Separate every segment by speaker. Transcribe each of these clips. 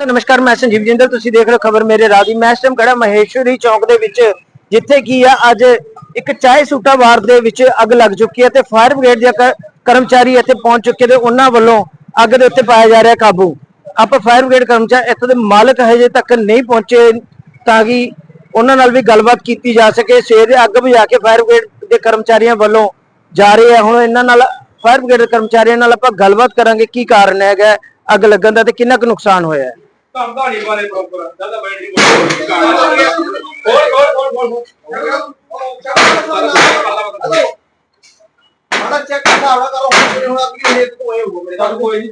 Speaker 1: ਤਾਂ ਨਮਸਕਾਰ, ਮੈਂ ਸੰਜੀਵ ਜਿੰਦਲ, ਤੁਸੀਂ ਦੇਖ ਰਹੇ ਹੋ ਖਬਰ ਮੇਰੇ ਰਾਹ ਦੀ। ਮੈਂ ਇਸ ਟਾਈਮ ਖੜਾ ਮਹੇਸ਼ਵਰੀ ਚੌਂਕ ਦੇ ਵਿੱਚ, ਜਿੱਥੇ ਕੀ ਆ, ਅੱਜ ਇੱਕ ਚਾਹ ਸੂਟਾ ਵਾਰ ਦੇ ਵਿੱਚ ਅੱਗ ਲੱਗ ਚੁੱਕੀ ਹੈ ਤੇ ਫਾਇਰ ਬ੍ਰਿਗੇਡ ਦੇ ਕਰਮਚਾਰੀ ਇੱਥੇ ਪਹੁੰਚ ਚੁੱਕੇ ਤੇ ਉਹਨਾਂ ਵੱਲੋਂ ਅੱਗ ਦੇ ਉੱਤੇ ਪਾਇਆ ਜਾ ਰਿਹਾ ਕਾਬੂ। ਆਪਾਂ ਫਾਇਰ ਬ੍ਰਿਗੇਡ ਕਰਮਚਾਰੀ ਇੱਥੋਂ ਦੇ ਮਾਲਕ ਹਜੇ ਤੱਕ ਨਹੀਂ ਪਹੁੰਚੇ, ਤਾਂ ਕਿ ਉਹਨਾਂ ਨਾਲ ਵੀ ਗੱਲਬਾਤ ਕੀਤੀ ਜਾ ਸਕੇ। ਸਵੇਰ ਦੇ ਅੱਗ ਬੁਝਾ ਕੇ ਫਾਇਰ ਬ੍ਰਿਗੇਡ ਦੇ ਕਰਮਚਾਰੀਆਂ ਵੱਲੋਂ ਜਾ ਰਹੇ ਆ। ਹੁਣ ਇਹਨਾਂ ਨਾਲ, ਫਾਇਰ ਬ੍ਰਿਗੇਡ ਦੇ ਕਰਮਚਾਰੀਆਂ ਨਾਲ ਆਪਾਂ ਗੱਲਬਾਤ ਕਰਾਂਗੇ, ਕੀ ਕਾਰਨ ਹੈਗਾ, ਅੱਗ ਲੱਗਣ ਦਾ ਤੇ ਕਿੰਨਾ ਕੁ ਨੁਕਸਾਨ ਹੋਇਆ ਹੈ।
Speaker 2: ਕੰਮ ਧਾਣੀ ਵਾਲੇ ਪ੍ਰੋਪਰ ਦਾਦਾ ਬੈਟਰੀ ਹੋਰ ਹੋਰ ਹੋਰ ਹੋਰ
Speaker 3: ਮਾੜਾ ਚੈੱਕ ਕਰਦਾ ਆਉਣਾ ਕਰੋ ਹੁਣ ਹੁਣ ਅਗਲੀ ਰੇਤ ਤੋਂ ਇਹ ਹੋ ਮੇਰੇ
Speaker 2: ਤੁਹਾਨੂੰ ਕੋਈ ਨਹੀਂ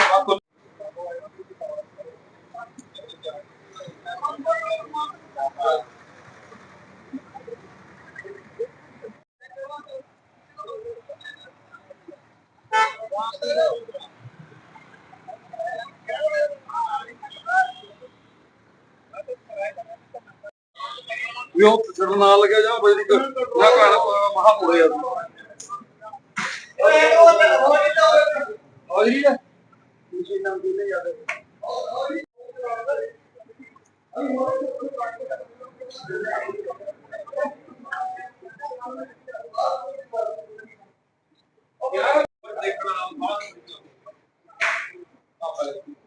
Speaker 2: ਵੀ ਉਹ ਛੱਡਣ ਨਾਲ ਲੱਗਿਆ ਜਾਂ ਬਜਰੀ ਨਾ ਘਾਣ ਮਹਾ ਪੂਰੇ ਆ। ਹਾਜ਼ਰੀ ਹੈ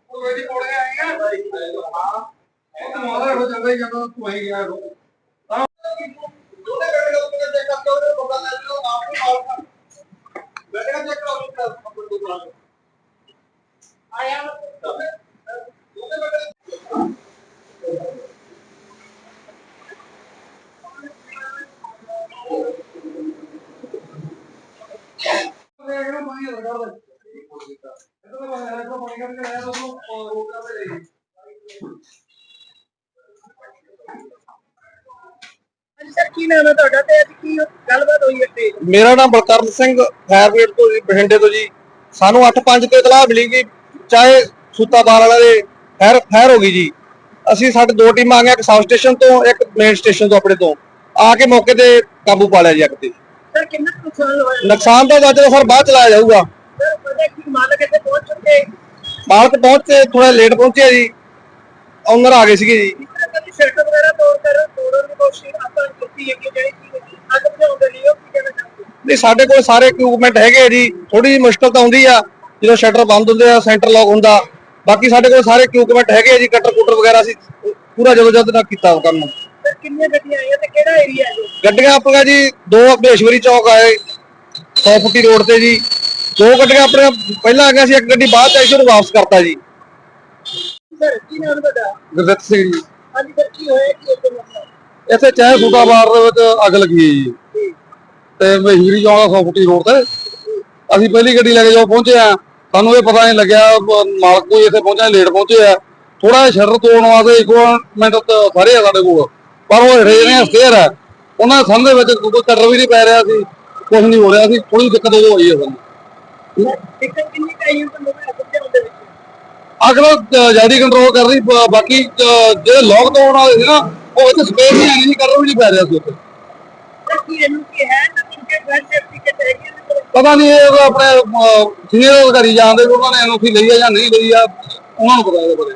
Speaker 2: ਉਹ ਇਹਦੀ ਕੋਲ ਆਏ ਆ। ਹਾਂ। ਉਹ ਤਾਂ ਮਾਰਾ ਹੋ ਜਾਂਦਾ ਹੀ ਜਦੋਂ ਤੂੰ ਆਈ ਗਿਆ ਉਹ
Speaker 3: ਦੋਨੇ ਬੈਠੇ ਲੋਕ ਚੈੱਕ ਕਰਦੇ ਉਹਦੇ ਕੋਲ ਲੈ ਲਓ ਆਪ ਨੂੰ ਮਾਰ ਬੈਠੇ ਚੈੱਕ ਕਰੋ ਉਸ ਦਾ ਕੰਪਨੀ ਤੋਂ ਬਣਾ ਆਇਆ ਦੋਨੇ ਬੈਠੇ
Speaker 2: ਦੇਖਣਾ ਪਾਣੀ ਲਗਾ ਦੇ ਇਹਦਾ ਮੈਂ ਇਹਦਾ ਪਾਣੀ ਕੱਢ ਕੇ ਆਇਆ ਤਾਂ ਉਹ ਰੋਕ ਕਰਦੇ ਰਹੀ
Speaker 1: ਕੀ ਨਾਮ ਹੈ ਤੁਹਾਡਾ ਤੇ ਅੱਜ ਕੀ ਗੱਲਬਾਤ ਹੋਈ ਹੈ
Speaker 4: ਮੇਰਾ ਨਾਮ ਬਲਕਰਨ ਸਿੰਘ ਫਾਇਰ ਬ੍ਰਿਗੇਡ ਤੋਂ ਜੀ ਬਠਿੰਡੇ ਤੋਂ ਜੀ। ਸਾਨੂੰ 8:05 ਤੇ ਇਤਲਾਹ ਮਿਲੀ ਕਿ ਚਾਹੇ ਸੂਤਾਬਾਲ ਵਾਲੇ ਦੇ ਫਾਇਰ ਫਾਇਰ ਹੋ ਗਈ ਜੀ। ਅਸੀਂ ਸਾਡੇ ਦੋ ਟੀਮਾਂ ਆ ਗਈਆਂ ਇੱਕ ਸਾਊਥ ਸਟੇਸ਼ਨ ਤੋਂ ਇੱਕ ਮੇਨ ਸਟੇਸ਼ਨ ਤੋਂ ਆਪਣੇ ਤੋਂ। ਆ ਕੇ ਮੌਕੇ ਤੇ ਕਾਬੂ ਪਾ ਲਿਆ ਜੀ ਅੱਗ ਤੇ।
Speaker 1: ਸਰ ਕਿੰਨਾ ਕੁ ਨੁਕਸਾਨ ਹੋਇਆ?
Speaker 4: ਨੁਕਸਾਨ ਤਾਂ ਅੱਜ ਸਰ ਬਾਅਦ ਚਲਾਇਆ ਜਾਊਗਾ।
Speaker 1: ਸਰ ਪਤਾ ਕੀ ਮਾਲਕ ਇੱਥੇ ਪਹੁੰਚ ਚੁੱਕੇ?
Speaker 4: ਮਾਲਕ ਪਹੁੰਚ ਕੇ ਥੋੜਾ ਲੇਟ ਪਹੁੰਚਿਆ ਜੀ। ਓਨਰ ਆ ਗਏ ਸੀਗੇ ਜੀ।
Speaker 1: ਸ਼ਟਰ ਵਗੈਰਾ
Speaker 4: ਨਹੀਂ ਸਾਡੇ ਕੋਲ ਸਾਰੇ ਇਕਵਿਪਮੈਂਟ ਹੈਗੇ ਆ ਜੀ। ਥੋੜੀ ਜਿਹੀ ਮੁਸ਼ਕਲ ਤਾਂ ਆਉਂਦੀ ਆ ਜਦੋਂ ਸ਼ਟਰ ਬੰਦ ਹੁੰਦੇ ਆ ਸੈਂਟਰ ਲੌਕ ਹੁੰਦਾ। ਬਾਕੀ ਸਾਡੇ ਕੋਲ ਸਾਰੇ ਇਕਵਿਪਮੈਂਟ ਹੈਗੇ ਆ ਜੀ ਕਟਰ ਕੁਟਰ ਵਗੈਰਾ ਅਸੀਂ ਪੂਰਾ ਜਦੋਂ ਜਦ ਨਾਲ ਕੀਤਾ ਉਹ ਕੰਮ।
Speaker 1: ਕਿੰਨੀਆਂ ਗੱਡੀਆਂ ਆਈਆਂ ਤੇ ਕਿਹੜਾ ਏਰੀਆ ਹੈ ਜੋ
Speaker 4: ਗੱਡੀਆਂ ਆਪਣੀਆਂ ਜੀ ਦੋ ਬੇਸ਼ਵਰੀ ਚੌਕ ਆਏ 100 ਫੁੱਟੀ ਰੋਡ ਤੇ ਜੀ। ਦੋ ਗੱਡੀਆਂ ਆਪਣੀਆਂ ਪਹਿਲਾਂ ਆ ਗਈਆਂ ਸੀ ਇੱਕ ਗੱਡੀ ਬਾਅਦ ਚ ਆਈ ਸੀ ਉਹਨੂੰ ਵਾਪਸ ਕਰਤਾ ਜੀ।
Speaker 1: ਸਰ ਕੀ ਨਾਮ ਤੁਹਾਡਾ?
Speaker 4: ਗੁਰਦਿੱਤ ਸਿੰਘ ਜੀ।
Speaker 1: ਅੱਜ ਸਰ ਕੀ ਹੋਇਆ ਕੀ ਮਸਲਾ
Speaker 4: ਇੱਥੇ ਚਾਹ ਸੂਟਾ ਬਾਰ ਦੇ ਵਿੱਚ ਅੱਗ ਲੱਗੀ ਹੈ। ਜੀ। ਤੇ ਮਹੀਰੀ ਚੌਕ 100 ਫੁੱਟੀ ਰੋਡ ਤੇ। ਅਸੀਂ ਪਹਿਲੀ ਗੱਡੀ ਲੈ ਕੇ ਜੋ ਪਹੁੰਚੇ ਆ ਸਾਨੂੰ ਇਹ ਪਤਾ ਨਹੀਂ ਲੱਗਿਆ ਮਾਲਕ ਕੋਈ ਇੱਥੇ ਪਹੁੰਚਿਆ ਲੇਟ ਪਹੁੰਚੇ ਆ। ਥੋੜਾ ਜਿਹਾ ਸ਼ਟਰ ਤੋੜਨ ਵਾਸਤੇ ਇੱਕ ਮਿੰਟ ਤਾਂ ਸਾਰੇ ਆ ਸਾਡੇ ਕੋਲ। ਪਰ ਉਹ ਹੇਠੇ ਨੇ ਸਟੇਅਰ ਆ ਉਹਨਾਂ ਦੇ ਸਾਹਮਣੇ ਵਿੱਚ ਕੋਈ ਕਟਰ ਵੀ ਨਹੀਂ ਪੈ ਰਿਹਾ ਸੀ ਕੁਝ ਨਹੀਂ ਹੋ ਰਿਹਾ ਸੀ ਥੋੜੀ ਦਿੱਕਤ ਉਦੋਂ ਹੋਈ ਹੈ ਸਾਨੂੰ।
Speaker 1: ਦਿੱਕਤ ਕਿੰਨੀ ਕੁ ਆਈ ਹੈ ਤੁਹਾਨੂੰ ਅੱਗ ਬੁਝਾਉਣ ਦੇ ਵਿੱਚ?
Speaker 4: ਅਗਰ ਜਾਰੀ ਕੰਟਰੋਲ ਕਰ ਰਹੀ ਬਾਕੀ ਜਿਹੜੇ ਲੋਕ ਤੋੜਨ ਵਾਲੇ ਸੀ ਨਾ ਉਹ ਇੱਥੇ ਸਪੇਸ ਨਹੀਂ ਆਈ ਸੀ ਕਟਰ ਵੀ ਨਹੀਂ ਪੈ ਰਿਹਾ ਸੀ ਪਤਾ ਨਹੀਂ ਇਹ ਆਪਣੇ ਸੀਨੀਅਰ ਅਧਿਕਾਰੀ ਜਾਣਦੇ ਵੀ ਉਹਨਾਂ ਨੇ ਐਨਓਸੀ ਲਈ ਆ ਜਾਂ ਨਹੀਂ ਲਈ ਆ, ਉਹਨਾਂ ਨੂੰ ਪਤਾ ਇਹਦੇ ਬਾਰੇ।